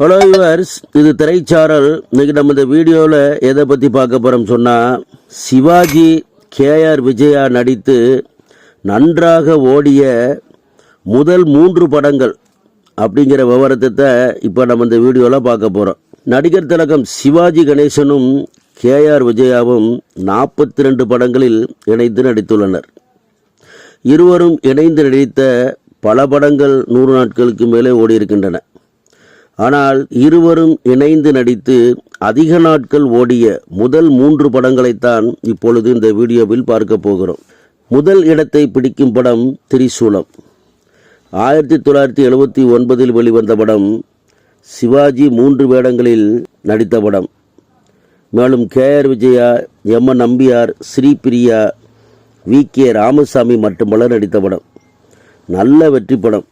Hello yours இது திரைச்சாரல். இன்னைக்கு நம்ம இந்த வீடியோவில் எதை பற்றி பார்க்க போகிறோம் சொன்னால் சிவாஜி கேஆர் விஜயா நடித்து நன்றாக ஓடிய முதல் மூன்று படங்கள் அப்படிங்கிற விவரத்தை இப்போ நம்ம இந்த வீடியோவில் பார்க்க போகிறோம் நடிகர் திலகம் சிவாஜி கணேசனும் கேஆர் விஜயாவும் நாற்பத்தி ரெண்டு படங்களில் இணைந்து நடித்துள்ளனர். இருவரும் இணைந்து நடித்த பல படங்கள் நூறு நாட்களுக்கு மேலே ஓடியிருக்கின்றன. ஆனால் இருவரும் இணைந்து நடித்து அதிக நாட்கள் ஓடிய முதல் மூன்று படங்களைத்தான் இப்பொழுது இந்த வீடியோவில் பார்க்க போகிறோம். முதல் இடத்தை பிடிக்கும் படம் திரிசூலம். ஆயிரத்தி தொள்ளாயிரத்தி எழுபத்தி ஒன்பதில் வெளிவந்த படம் சிவாஜி மூன்று வேடங்களில் நடித்த படம். மேலும் K R Vijaya M N Nambiar Sripriya V K Ramasamy மற்றும் பலர் நடித்த படம். நல்ல வெற்றி படம்.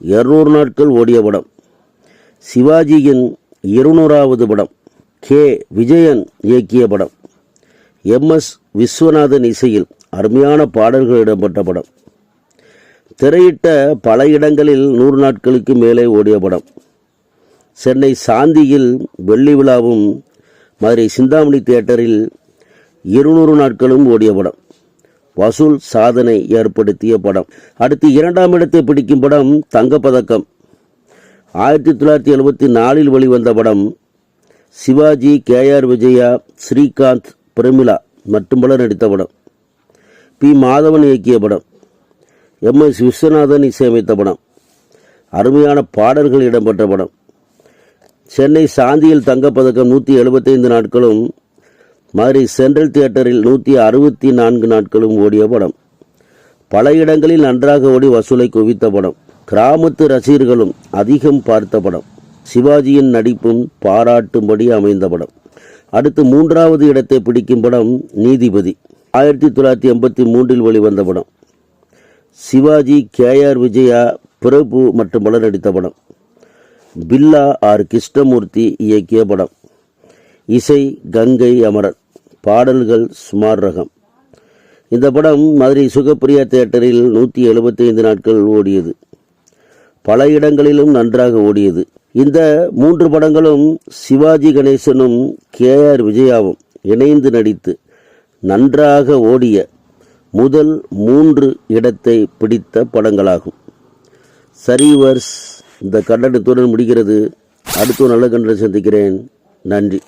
இருநூறு நாட்கள் ஓடிய படம். சிவாஜியின் இருநூறாவது படம் கே. விஜயன் இயக்கிய படம். எம். எஸ். விஸ்வநாதன் இசையில் அருமையான பாடல்கள் இடம்பெற்ற படம். திரையிட்ட பல இடங்களில் நூறு நாட்களுக்கு மேலே ஓடிய படம். சென்னை சாந்தியில் வெள்ளி விழாவும் மதுரை சிந்தாமணி தியேட்டரில் இருநூறு நாட்களும் ஓடிய படம். வசூல் சாதனை ஏற்படுத்திய படம். அடுத்து இரண்டாம் இடத்தை பிடிக்கும் படம் தங்கப்பதக்கம். ஆயிரத்தி தொள்ளாயிரத்தி எழுபத்தி நாலில் வெளிவந்த படம் சிவாஜி கேஆர் விஜயா ஸ்ரீகாந்த் பிரமிளா மற்றும் பலர் நடித்த படம். பி. மாதவன் இயக்கிய படம். எம். எஸ். விஸ்வநாதன் இசையமைத்த படம். அருமையான பாடல்கள் இடம்பெற்ற படம். சென்னை சாந்தியில் தங்கப்பதக்கம் நூற்றி எழுபத்தைந்து நாட்களும் மதுரை சென்ட்ரல் தியேட்டரில் நூற்றி அறுபத்தி நான்கு நாட்களும் ஓடிய படம். பல இடங்களில் நன்றாக ஓடி வசூலை குவித்த படம். கிராமத்து ரசிகர்களும் அதிகம் பார்த்த படம். சிவாஜியின் நடிப்பும் பாராட்டும்படி அமைந்த படம். அடுத்து மூன்றாவது இடத்தை பிடிக்கும் படம் நீதிபதி. ஆயிரத்தி தொள்ளாயிரத்தி எண்பத்தி மூன்றில் வெளிவந்த படம். சிவாஜி கேஆர் விஜயா பிரபு மற்றும் பலர் நடித்த படம். பில்லா ஆர் கிருஷ்ணமூர்த்தி இயக்கிய படம். இசை கங்கை அமரன் பாடல்கள் சுமார் ரகம். இந்த படம் மதுரை சுகப்பிரியா தியேட்டரில் நூற்றி எழுபத்தைந்து நாட்கள் ஓடியது. பல இடங்களிலும் நன்றாக ஓடியது. இந்த மூன்று படங்களும் சிவாஜி கணேசனும் கே ஆர் விஜயாவும் இணைந்து நடித்து நன்றாக ஓடிய முதல் மூன்று இடத்தை பிடித்த படங்களாகும். சரிவர்ஸ் இந்த கண்டனத்துடன் முடிகிறது. அடுத்த ஒரு நல்ல கண்டனை சந்திக்கிறேன். நன்றி.